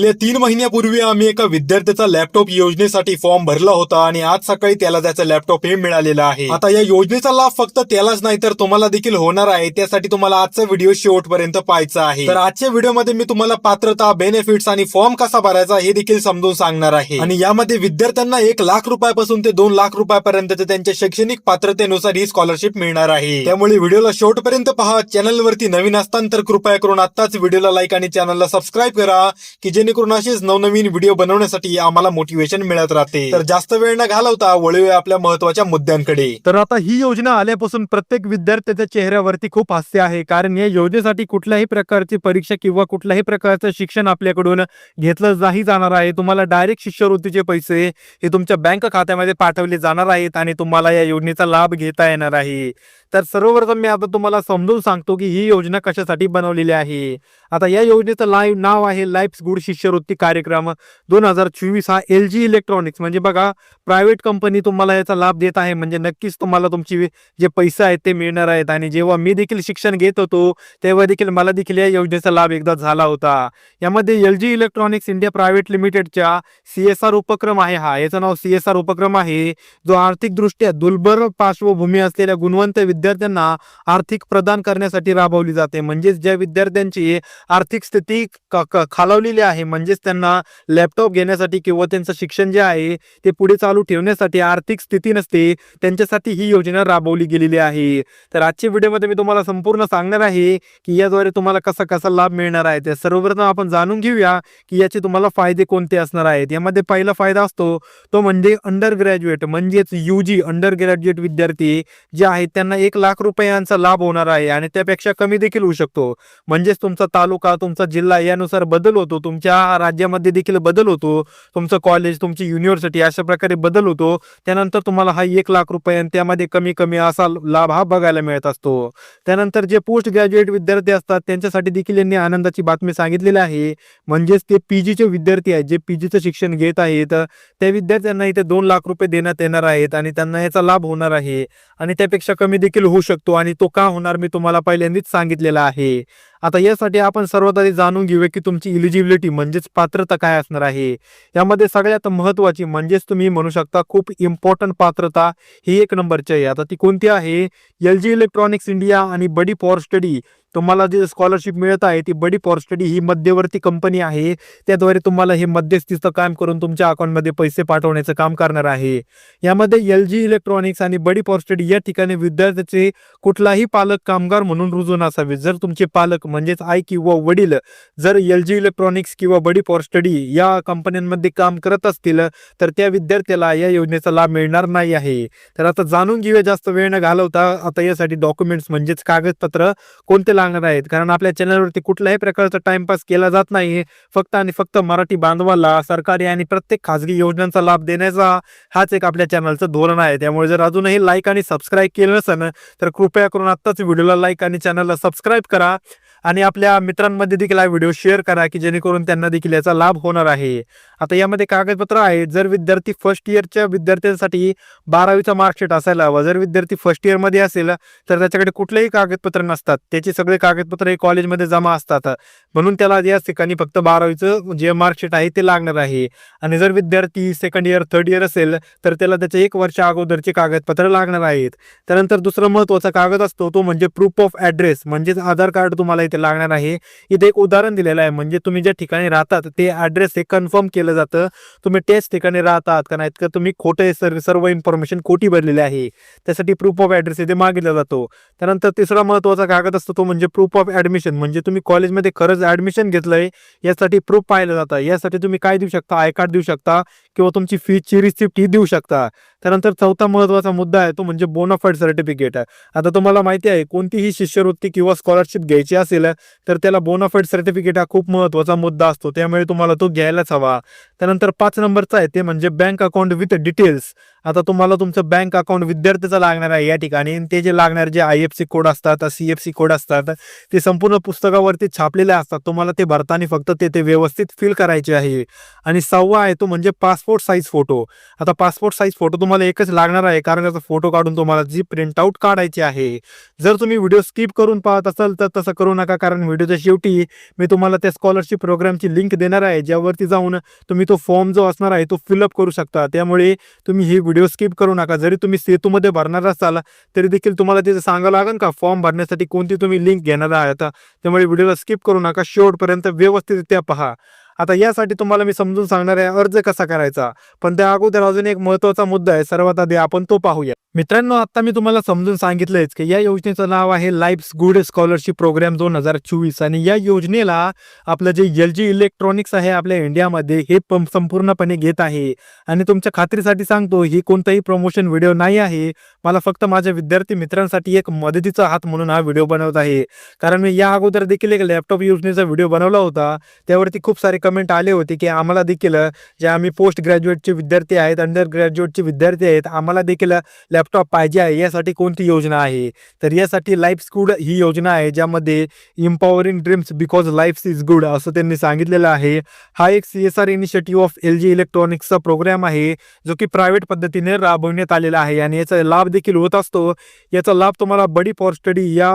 गेल्या तीन महिन्यापूर्वी आम्ही एका विद्यार्थ्याचा लॅपटॉप योजनेसाठी फॉर्म भरला होता आणि आज सकाळी त्याला त्याचा लॅपटॉप हे मिळालेला आहे. आता या योजनेचा लाभ फक्त त्यालाच नाही तर तुम्हाला देखील होणार आहे. त्यासाठी तुम्हाला आजचा व्हिडिओ शेवटपर्यंत पाहायचा आहे. तर आजच्या व्हिडिओमध्ये मी तुम्हाला पात्रता बेनिफिट्स आणि फॉर्म कसा भरायचा हे देखील समजून सांगणार आहे. आणि यामध्ये विद्यार्थ्यांना एक लाख रुपयापासून ते दोन लाख रुपयापर्यंत त्यांच्या शैक्षणिक पात्रतेनुसार ही स्कॉलरशिप मिळणार आहे. त्यामुळे व्हिडिओला शेवटपर्यंत पहा. चॅनलवरती नवीन असताना तर कृपया करून आताच व्हिडिओला लाईक आणि चॅनलला सबस्क्राईब करा की जेणेकरून असेच नवनवीन व्हिडिओ बनवण्यासाठी आम्हाला मोटिवेशन मिळत राहते. तर जास्त वेळ न घालवता वळूया आपल्या महत्त्वाच्या मुद्द्यांकडे. तर आता ही योजना आल्यापासून प्रत्येक विद्यार्थ्याच्या चेहऱ्यावरती खूप हास्य आहे. कारण या योजनेसाठी कुठल्याही प्रकारची परीक्षा किंवा कुठल्याही प्रकारचं शिक्षण आपल्याकडून घेतलं नाही जाणार आहे. तुम्हाला डायरेक्ट शिष्यवृत्तीचे पैसे हे तुमच्या बँक खात्यामध्ये पाठवले जाणार आहेत आणि तुम्हाला या योजनेचा लाभ घेता येणार आहे. तर सर्वप्रथम मी आता तुम्हाला समजून सांगतो की ही योजना कशासाठी बनवलेली आहे. आता या योजनेचं लाईव्ह नाव आहे लाईफ गुड शिष्यवृत्ती कार्यक्रम. दोन हजार चोवीस हा एल जी इलेक्ट्रॉनिक्स. म्हणजे बघा प्रायव्हेट कंपनी तुम्हाला याचा लाभ देत आहे. म्हणजे नक्कीच तुम्हाला तुमची जे पैसे आहेत ते मिळणार आहेत. आणि जेव्हा मी देखील शिक्षण घेत होतो तेव्हा देखील मला देखील या योजनेचा लाभ एकदा झाला होता. यामध्ये L G electronics India private लिमिटेडच्या सी एस आर उपक्रम आहे हा. याचं नाव सी एस आर उपक्रम आहे. जो आर्थिकदृष्ट्या दुर्बल पार्श्वभूमी असलेल्या गुणवंत विद्यार्थ्यांना आर्थिक प्रदान करण्यासाठी राबवली जाते. म्हणजेच ज्या विद्यार्थ्यांची आर्थिक स्थिती खालावलेली आहे म्हणजेच त्यांना लॅपटॉप घेण्यासाठी किंवा त्यांचं शिक्षण जे आहे ते पुढे चालू ठेवण्यासाठी आर्थिक स्थिती नसते त्यांच्यासाठी ही योजना राबवली गेलेली आहे. तर आजच्या व्हिडिओमध्ये मी तुम्हाला संपूर्ण सांगणार आहे की याद्वारे तुम्हाला कसा कसा लाभ मिळणार आहे ते सर्वप्रथम आपण जाणून घेऊया की याचे तुम्हाला फायदे कोणते असणार आहेत. यामध्ये पहिला फायदा असतो तो म्हणजे अंडर ग्रॅज्युएट म्हणजेच यू जी अंडर ग्रॅज्युएट विद्यार्थी जे आहेत त्यांना एक लाख रुपयांचा लाभ होणार आहे आणि त्यापेक्षा कमी देखील होऊ शकतो. म्हणजेच तुमचा तालुका तुमचा जिल्हा यानुसार बदल होतो. तुमच्या राज्यामध्ये देखील बदल होतो. तुमचं कॉलेज तुमची युनिव्हर्सिटी अशा प्रकारे बदल होतो. त्यानंतर तुम्हाला हा एक लाख रुपये आणि त्यामध्ये कमी कमी असा लाभ हा बघायला मिळत असतो. त्यानंतर जे पोस्ट ग्रॅज्युएट विद्यार्थी असतात त्यांच्यासाठी देखील यांनी आनंदाची बातमी सांगितलेली आहे. म्हणजेच ते पीजीचे विद्यार्थी आहेत. जे पीजीचं शिक्षण घेत आहेत त्या विद्यार्थ्यांना इथे दोन लाख रुपये देण्यात येणार आहेत आणि त्यांना याचा लाभ होणार आहे. आणि त्यापेक्षा कमी देखील होऊ शकतो आणि तो का होणार मी तुम्हाला पहिल्यांदाच सांगितलेला आहे. आता यासाठी आपण सर्वात आधी जाणून घेऊया की तुमची इलिजिबिलिटी म्हणजेच पात्रता काय असणार आहे. यामध्ये सगळ्यात महत्वाची म्हणजेच तुम्ही म्हणू शकता खूप इम्पॉर्टंट पात्रता ही एक नंबरची आहे. आता ती कोणती आहे? एल जी इलेक्ट्रॉनिक्स इंडिया आणि बडी फॉर स्टडी तुम्हाला जे स्कॉलरशिप मिळत आहे ती बडी फॉर स्टडी ही मध्यवर्ती कंपनी आहे. त्याद्वारे तुम्हाला हे मध्यस्थीचं काम करून तुमच्या अकाउंटमध्ये पैसे पाठवण्याचं काम करणार आहे. यामध्ये एल जी इलेक्ट्रॉनिक्स आणि बडी फॉर स्टडी या ठिकाणी विद्यार्थ्याचे कुठलाही पालक कामगार म्हणून रुजू नसावे जर तुमचे पालक म्हणजेच आई किंवा वडील जर एल जी इलेक्ट्रॉनिक्स किंवा बडी फॉर स्टडी या कंपन्यांमध्ये काम करत असतील तर त्या विद्यार्थ्याला या योजनेचा लाभ मिळणार नाही आहे. तर आता जाणून घेऊया जास्त वेळ न घालवता आता यासाठी डॉक्युमेंट्स म्हणजेच कागदपत्र कोणते लागणार आहेत? कारण आपल्या चॅनलवरती कुठल्याही प्रकारचा टाइमपास केला जात नाही. फक्त आणि फक्त मराठी बांधवाला सरकारी आणि प्रत्येक खासगी योजनांचा लाभ देण्याचा हाच एक आपल्या चॅनलचं धोरण आहे. त्यामुळे जर अजूनही लाईक आणि सबस्क्राईब केलं नसेल तर कृपया करून आत्ताच व्हिडिओला लाईक आणि चॅनलला सबस्क्राईब करा. आणि आपल्या मित्रांमध्ये देखील हा व्हिडिओ शेअर करा की जेणेकरून त्यांना देखील याचा लाभ होणार आहे. आता यामध्ये कागदपत्र आहे. जर विद्यार्थी फर्स्ट इयरच्या विद्यार्थ्यांसाठी बारावीचा मार्कशीट असायला हवा. जर विद्यार्थी फर्स्ट इयरमध्ये असेल तर त्याच्याकडे कुठलेही कागदपत्र नसतात. त्याचे सगळे कागदपत्र हे कॉलेजमध्ये जमा असतात. म्हणून त्याला याच ठिकाणी फक्त बारावीचं जे मार्कशीट आहे ते लागणार आहे. आणि जर विद्यार्थी सेकंड इयर थर्ड इयर असेल तर त्याला त्याचे एक वर्ष अगोदरचे कागदपत्र लागणार आहेत. त्यानंतर दुसरा महत्त्वाचा कागद असतो तो म्हणजे प्रूफ ऑफ ऍड्रेस म्हणजेच आधार कार्ड तुम्हाला इथे लागणार आहे. इथे एक उदाहरण दिलेलं आहे. म्हणजे तुम्ही ज्या ठिकाणी राहतात ते ऍड्रेस हे कन्फर्म केलं जातं. तुम्ही त्याच ठिकाणी राहतात का नाहीत का तुम्ही खोटे सर सर्व इन्फॉर्मेशन खोटी भरलेली आहे. त्यासाठी प्रूफ ऑफ ऍड्रेस इथे मागितला जातो. त्यानंतर तिसरा महत्त्वाचा कागद असतो तो म्हणजे प्रूफ ऑफ ऍडमिशन म्हणजे तुम्ही कॉलेजमध्ये खरंच ऍडमिशन घेतलंय यासाठी प्रूफ पाहिलं जातं. यासाठी तुम्ही काय देऊ शकता? आय कार्ड देऊ शकता किंवा तुमची फीची रिसिप्ट ही देऊ शकता. त्यानंतर चौथा महत्त्वाचा मुद्दा आहे तो म्हणजे बोनाफाईड सर्टिफिकेट आहे. आता तुम्हाला माहिती आहे कोणतीही शिष्यवृत्ती किंवा स्कॉलरशिप घ्यायची असेल तर त्याला बोनाफाईड सर्टिफिकेट हा खूप महत्त्वाचा मुद्दा असतो. त्यामुळे तुम्हाला तो घ्यायलाच हवा. त्यानंतर पाच नंबरचा आहे ते म्हणजे बँक अकाउंट विथ डिटेल्स आता तुम्हाला तुमचं बँक अकाउंट विद्यार्थ्याचं लागणार आहे या ठिकाणी. ते जे लागणारे जे आय एफ सी कोड असतात सी एफ सी कोड असतात ते संपूर्ण पुस्तकावरती छापलेले असतात. तुम्हाला ते भरताना फक्त ते ते व्यवस्थित फिल करायचे आहे. आणि सहावा आहे तो म्हणजे पासपोर्ट साईज फोटो आता पासपोर्ट साईज फोटो तुम्हाला एकच लागणार आहे कारण त्याचा फोटो काढून तुम्हाला जी प्रिंटआउट काढायची आहे. जर तुम्ही व्हिडिओ स्किप करून पाहत असाल तर तसं करू नका कारण व्हिडिओच्या शेवटी मी तुम्हाला त्या स्कॉलरशिप प्रोग्रामची लिंक देणार आहे. ज्यावरती जाऊन तुम्ही तो फॉर्म जो असणार आहे तो फिलअप करू शकता. त्यामुळे तुम्ही ही व्हिडिओ स्किप करू नका. जरी तुम्ही सेतूमध्ये भरणार असाल तरी देखील तुम्हाला तिथे सांगावं लागेल का फॉर्म भरण्यासाठी कोणती तुम्ही लिंक घेणार आहात? त्यामुळे व्हिडिओला स्किप करू नका. शेवटपर्यंत व्यवस्थितरित्या पहा. आता यासाठी तुम्हाला मी समजून सांगणार आहे अर्ज कसा करायचा? पण त्या अगोदर अजून एक महत्त्वाचा मुद्दा आहे. सर्वात आधी आपण तो पाहूया. मित्रांनो आता मी तुम्हाला समजून सांगितलंच की या योजनेचं नाव आहे लाईफ गुड स्कॉलरशिप प्रोग्राम दोन हजार चोवीस आणि या योजनेला आपलं जे एल जी इलेक्ट्रॉनिक्स आहे आपल्या इंडियामध्ये हे संपूर्णपणे घेत आहे. आणि तुमच्या खात्रीसाठी सांगतो ही कोणताही प्रमोशन व्हिडिओ नाही आहे. मला फक्त माझ्या विद्यार्थी मित्रांसाठी एक मदतीचा हात म्हणून हा व्हिडिओ बनवत आहे. कारण मी या अगोदर देखील एक लॅपटॉप योजनेचा व्हिडिओ बनवला होता. त्यावरती खूप सारे कमेंट आले होते की आम्हाला देखील जे आम्ही पोस्ट ग्रॅज्युएटचे विद्यार्थी आहेत अंडर ग्रॅज्युएटचे विद्यार्थी आहेत आम्हाला देखील लॅपटॉप पाहिजे आहे यासाठी कोणती योजना आहे? तर यासाठी लाईफ स्कूड ही योजना आहे ज्यामध्ये empowering dreams because life is good असं त्यांनी सांगितलेलं आहे. हा एक C S R initiative of L G इलेक्ट्रॉनिक्सचा programme आहे जो की प्रायव्हेट पद्धतीने राबवण्यात आलेला आहे. आणि याचा लाभ देखील होत असतो. याचा लाभ तुम्हाला बडी फॉर स्टडी या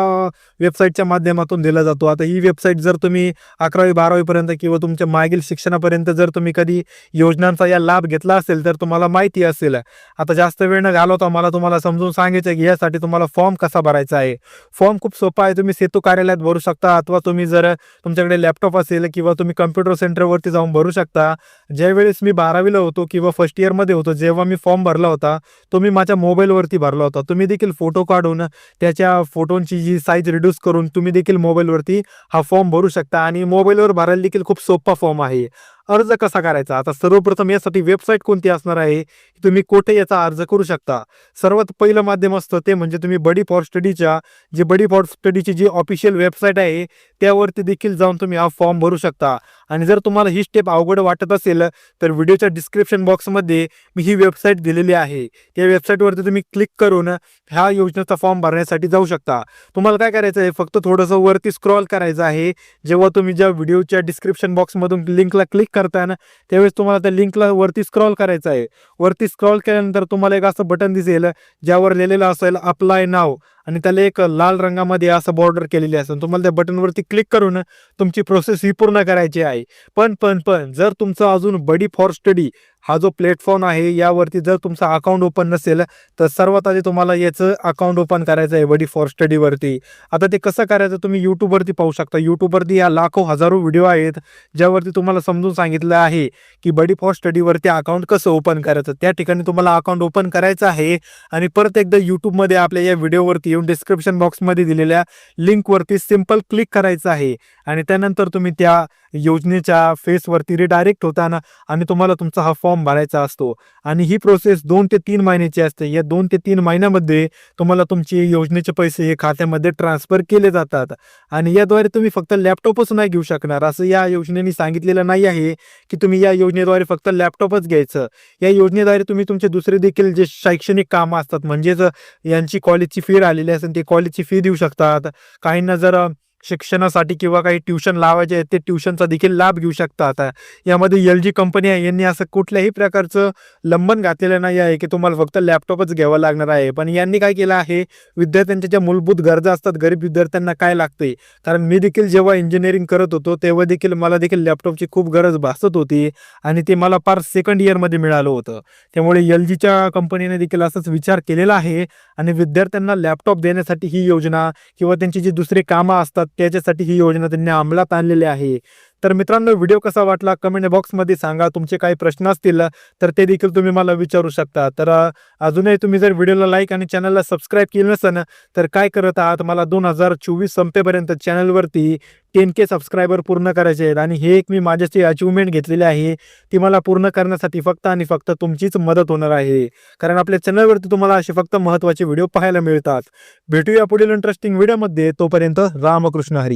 वेबसाईटच्या माध्यमातून दिला जातो. आता ही वेबसाईट जर तुम्ही अकरावी बारावीपर्यंत किंवा तुमच्या मागील शिक्षणापर्यंत जर तुम्ही कधी योजनांचा या लाभ घेतला असेल तर तुम्हाला माहिती असेल. आता जास्त वेळ न घालवता मला तुम्हाला समजून सांगायचं आहे की यासाठी तुम्हाला फॉर्म कसा भरायचा आहे. फॉर्म खूप सोपा आहे. तुम्ही सेतू कार्यालयात भरू शकता अथवा तुम्ही जर तुमच्याकडे लॅपटॉप असेल किंवा तुम्ही कम्प्युटर सेंटरवरती जाऊन भरू शकता. ज्यावेळेस मी बारावीला होतो किंवा फर्स्ट इयरमध्ये होतो जेव्हा मी फॉर्म भरला होता तो मी माझ्या मोबाईलवरती भरला होता. तुम्ही देखील फोटो काढून त्याच्या फोटोंची जी साईज रिड्यूस करून तुम्ही देखील मोबाईलवरती हा फॉर्म भरू शकता. आणि मोबाईलवर भरायला देखील खूप सोपा फॉर्म आहे. अर्ज कसा करायचा? आता सर्वप्रथम यासाठी वेबसाईट कोणती असणार आहे? की तुम्ही कुठे याचा अर्ज करू शकता? सर्वात पहिलं माध्यम असतं ते म्हणजे तुम्ही बडी फॉर स्टडीच्या जी बडी फॉर स्टडीची जी ऑफिशियल वेबसाईट आहे त्यावरती देखील जाऊन तुम्ही हा फॉर्म भरू शकता. आणि जर तुम्हाला ही स्टेप अवघड वाटत असेल तर व्हिडिओच्या डिस्क्रिप्शन बॉक्समध्ये मी ही वेबसाईट दिलेली आहे. त्या वेबसाईटवरती तुम्ही क्लिक करून ह्या योजनेचा फॉर्म भरण्यासाठी जाऊ शकता. तुम्हाला काय करायचं आहे? फक्त थोडंसं वरती स्क्रॉल करायचं आहे. जेव्हा तुम्ही ज्या व्हिडिओच्या डिस्क्रिप्शन बॉक्समधून लिंकला क्लिक करताय ना त्यावेळेस तुम्हाला त्या लिंकला वरती स्क्रॉल करायचं आहे. वरती स्क्रॉल केल्यानंतर तुम्हाला एक असं बटन दिसेल ज्यावर लिहिलेलं असेल अप्लाय नाव आणि त्याला एक लाल रंगामध्ये असं बॉर्डर केलेली असेल तुम्हाला त्या बटनवरती क्लिक करून तुमची प्रोसेस ही पूर्ण करायची आहे. पण पण पण जर तुमचं अजून बडी फॉर स्टडी हा जो प्लॅटफॉर्म आहे यावरती जर तुमचं अकाउंट ओपन नसेल तर सर्वात आधी तुम्हाला याचं अकाउंट ओपन करायचं आहे बडी फॉर स्टडीवरती आता ते कसं करायचं तुम्ही यूट्यूबवरती पाहू शकता. यूट्यूबवरती या लाखो हजारो व्हिडिओ आहेत ज्यावरती तुम्हाला समजून सांगितलं आहे की बडी फॉर स्टडीवरती अकाउंट कसं ओपन करायचं. त्या ठिकाणी तुम्हाला अकाउंट ओपन करायचं आहे आणि परत एकदा यूट्यूबमध्ये आपल्या या व्हिडिओवरती येऊन डिस्क्रिप्शन बॉक्समध्ये दिलेल्या लिंकवरती सिंपल क्लिक करायचं आहे. आणि त्यानंतर तुम्ही त्या योजनेच्या फेसवरती रिडायरेक्ट होताना आणि तुम्हाला तुमचा हा फॉर्म भरायचा असतो. आणि ही प्रोसेस दोन ते तीन महिन्याची असते. या दोन ते तीन महिन्यामध्ये तुम्हाला तुमचे योजनेचे पैसे हे खात्यामध्ये ट्रान्सफर केले जातात. आणि याद्वारे तुम्ही फक्त लॅपटॉपच नाही घेऊ शकणार. असं या योजनेने सांगितलेलं नाही आहे की तुम्ही या योजनेद्वारे फक्त लॅपटॉपच घ्यायचं. या योजनेद्वारे तुम्ही तुमचे दुसरे देखील जे शैक्षणिक कामं असतात म्हणजेच यांची कॉलेजची फी आलेली असेल ते कॉलेजची फी देऊ शकतात. काहींना जर शिक्षणासाठी किंवा काही ट्युशन लावायचे आहेत ते ट्युशनचा देखील लाभ घेऊ शकता आता. यामध्ये एल जी कंपनी आहे यांनी असं कुठल्याही प्रकारचं लंबन घातलेलं नाही आहे की तुम्हाला फक्त लॅपटॉपच घ्यावं लागणार आहे. पण यांनी काय केलं आहे विद्यार्थ्यांच्या ज्या मूलभूत गरजा असतात गरीब विद्यार्थ्यांना काय लागते कारण मी देखील जेव्हा इंजिनिअरिंग करत होतो तेव्हा देखील मला देखील लॅपटॉपची खूप गरज भासत होती आणि ते मला फार सेकंड इयरमध्ये मिळालं होतं. त्यामुळे एल जीच्या कंपनीने देखील असाच विचार केलेला आहे आणि विद्यार्थ्यांना लॅपटॉप देण्यासाठी ही योजना किंवा त्यांची जी दुसरी कामं असतात त्याच्यासाठी ही योजना त्यांनी अंमलात आणलेली आहे. तर मित्रांनो व्हिडिओ कसा वाटला कमेंट बॉक्समध्ये सांगा. तुमचे काही प्रश्न असतील तर ते देखील तुम्ही मला विचारू शकता. तर अजूनही तुम्ही जर व्हिडिओला लाईक आणि चॅनलला सबस्क्राईब केलं नसेल तर काय करत आहात? मला दोन हजार चोवीस संपेपर्यंत चॅनलवरती टेन के सबस्क्रायबर पूर्ण करायचे आहेत. आणि हे एक मी माझ्याशी अचिव्हमेंट घेतलेली आहे. ती मला पूर्ण करण्यासाठी फक्त आणि फक्त तुमचीच मदत होणार आहे. कारण आपल्या चॅनलवरती तुम्हाला असे फक्त महत्त्वाचे व्हिडिओ पाहायला मिळतात. भेटूया पुढील इंटरेस्टिंग व्हिडिओमध्ये तोपर्यंत रामकृष्ण हरी.